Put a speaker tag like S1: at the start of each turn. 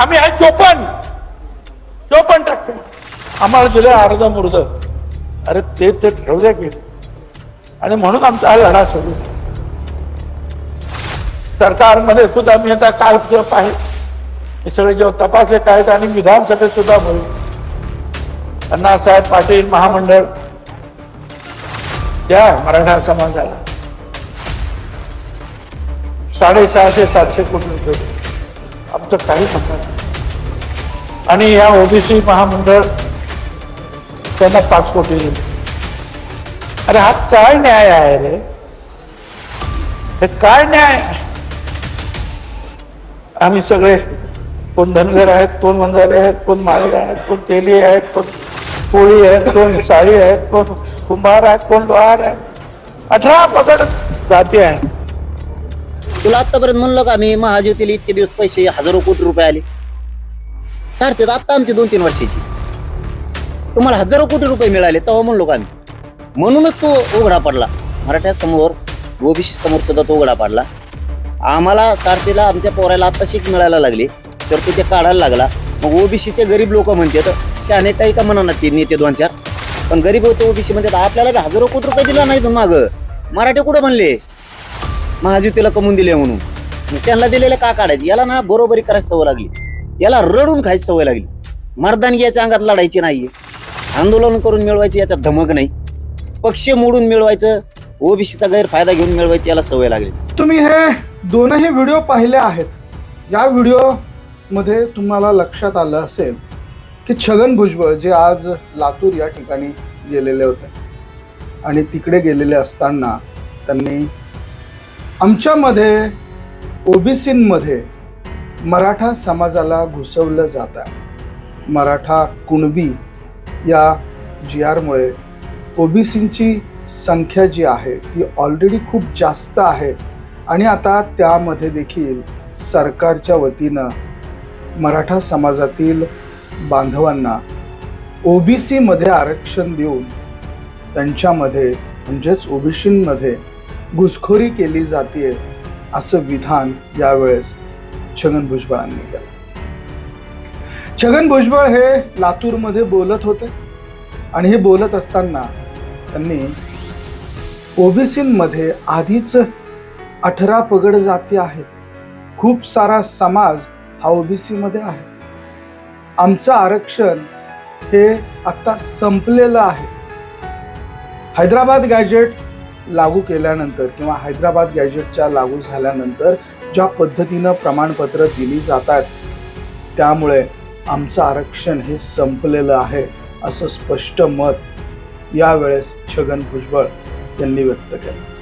S1: आम्ही आहे चोपन्न. चोपन्न टक्के. आम्हाला दिलं अर्धा मुर्द अरे ते ते ठरवल्या गेले की. आणि म्हणून आमचा हा लढा सुरू. सरकारमध्ये सुद्धा मी आता काल आहे. हे सगळे जेव्हा तपासले काय आणि विधानसभेत सुद्धा होईल अण्णासाहेब पाटील महामंडळ. द्या मराठा समाजाला. साडेसहाशे सातशे कोटी रुपये. आमचं काही म्हणतात आणि या ओबीसी महामंडळ त्यांना पाच कोटी दिले. अरे हा काय न्याय आहे रे? हे काय न्याय आम्ही सगळे कोण धनगर आहेत कोण मंगारे आहेत कोण माळी आहेत कोण तेली आहेत कोण पोळी आहेत कोण साळी आहेत कोण कुंभार आहेत कोण लोहार आहेत. अठरा पगड जाती आहेत.
S2: तुला आतापर्यंत म्हणलं का मी महाज्योतीला इतके दिवस पैसे हजारो कोटी रुपये आले? सारखेच आत्ता आमची दोन तीन वर्षाची. तुम्हाला हजारो कोटी रुपये मिळाले तेव्हा म्हणलो का आम्ही? म्हणूनच तो उघडा पडला. मराठ्या समोर ओबीसी समोर सुद्धा तो उघडा पडला. आम्हाला सारथीला आमच्या पोराला आत्ता शीख मिळायला लागली. तर तो ते काढायला लागला. मग ओबीसीचे गरीब लोक म्हणते तर शहाणे काही का म्हणा ते नेते दोन चार? पण गरीब ओबीसी म्हणतात आपल्याला हजारो कोटी रुपये दिला नाही मागं? मराठी कुठं म्हणले? महाज्योतीला कमवून दिले म्हणून. मग त्यांना दिलेले का काढायचे? याला ना बरोबरी करायची सवय लागली. याला रडून खायची सवय लागली. मर्दानगी याच्या अंगात लढायची नाहीये. आंदोलन करून मिळवायची याच्यात धमक नाही. पक्ष मोडून मिळवायचं ओबीसीचा गैरफायदा घेऊन मिळवायची याला सवय लागली.
S3: तुम्ही हे दोनही व्हिडिओ पाहिले आहेत. या व्हिडिओमध्ये तुम्हाला लक्षात आलं असेल की छगन भुजबळ जे आज लातूर या ठिकाणी गेलेले होते आणि तिकडे गेलेले असताना त्यांनी आमच्यामध्ये ओबीसींमध्ये मराठा समाजाला घुसवलं जात. आहे मराठा कुणबी या जी आरमुळे ओबीसींची संख्या जी आहे ती ऑलरेडी खूप जास्त आहे. आणि आता त्यामध्ये देखील सरकारच्या वतीनं मराठा समाजातील बांधवांना ओबीसीमध्ये आरक्षण देऊन त्यांच्यामध्ये म्हणजेच ओबीसींमध्ये घुसखोरी केली जाते असं विधान यावेळेस छगन भुजबळांनी केलं. छगन भुजबळ हे लातूरमध्ये बोलत होते आणि हे बोलत असताना त्यांनी ओबीसींमध्ये आधीच अठरा पगड जाती आहेत. खूप सारा समाज हा ओबीसी मध्ये आहे. आमचं आरक्षण हे आत्ता संपलेलं आहे. हैदराबाद गॅजेट लागू केल्यानंतर किंवा हैदराबाद गॅजेटच्या लागू झाल्यानंतर ज्या पद्धतीनं प्रमाणपत्र दिली जातात त्यामुळे आमचं आरक्षण हे संपलेलं आहे असं स्पष्ट मत यावेळेस छगन भुजबळ यांनी व्यक्त केलं.